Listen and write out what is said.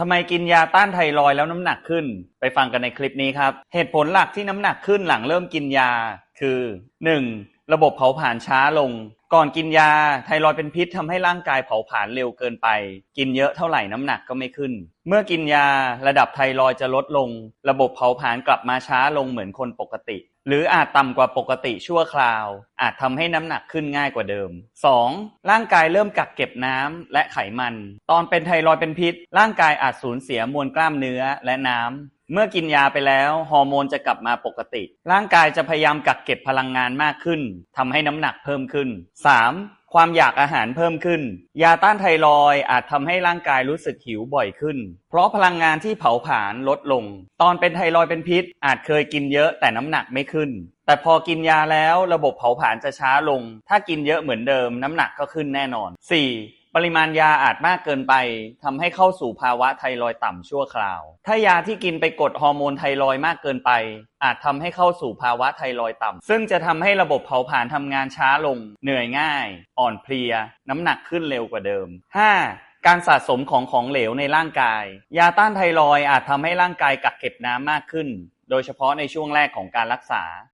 ทำไมกินยาต้านไทรอยแล้วน้ำหนักขึ้น ไปฟังกันในคลิปนี้ครับ เหตุผลหลักที่น้ำหนักขึ้นหลังเริ่มกินยาคือ 1. ระบบเผาผลาญช้าลง ก่อนกินยาไทรอยเป็นพิษทำให้ร่างกายเผาผลาญเร็วเกินไป กินเยอะเท่าไหร่น้ำหนักก็ไม่ขึ้น เมื่อกินยาระดับไทรอยจะลดลง ระบบเผาผลาญกลับมาช้าลงเหมือนคนปกติ หรืออาจต่ำกว่าปกติชั่วคราว อาจทำให้น้ำหนักขึ้นง่ายกว่าเดิม 2. ร่างกายเริ่มกักเก็บน้ำและไขมัน ตอนเป็นไทรอยเป็นพิษ ร่างกายอาจสูญเสียมวลกล้ามเนื้อและน้ำเมื่อกินยาไปแล้วฮอร์โมนจะกลับมาปกติ ร่างกายจะพยายามกักเก็บพลังงานมากขึ้นทำให้น้ำหนักเพิ่มขึ้น 3. ความอยากอาหารเพิ่มขึ้น ยาต้านไทรอยด์อาจทำให้ร่างกายรู้สึกหิวบ่อยขึ้น เพราะพลังงานที่เผาผลาญลดลง ตอนเป็นไทรอยเป็นพิษ อาจเคยกินเยอะแต่น้ำหนักไม่ขึ้น แต่พอกินยาแล้วระบบเผาผลาญจะช้าลง ถ้ากินเยอะเหมือนเดิมน้ำหนักก็ขึ้นแน่นอน 4. ปริมาณยาอาจมากเกินไปทำให้เข้าสู่ภาวะไทรอยต่ำชั่วคราว ถ้ายาที่กินไปกดฮอร์โมนไทรอยมากเกินไป อาจทำให้เข้าสู่ภาวะไทรอยต่ำซึ่งจะทำให้ระบบเผาผลาญทำงานช้าลง เหนื่อยง่าย อ่อนเพลีย น้ำหนักขึ้นเร็วกว่าเดิม 5. การสะสมของของเหลวในร่างกาย ยาต้านไทรอยอาจทำให้ร่างกายกักเก็บน้ำมากขึ้น โดยเฉพาะในช่วงแรกของการรักษา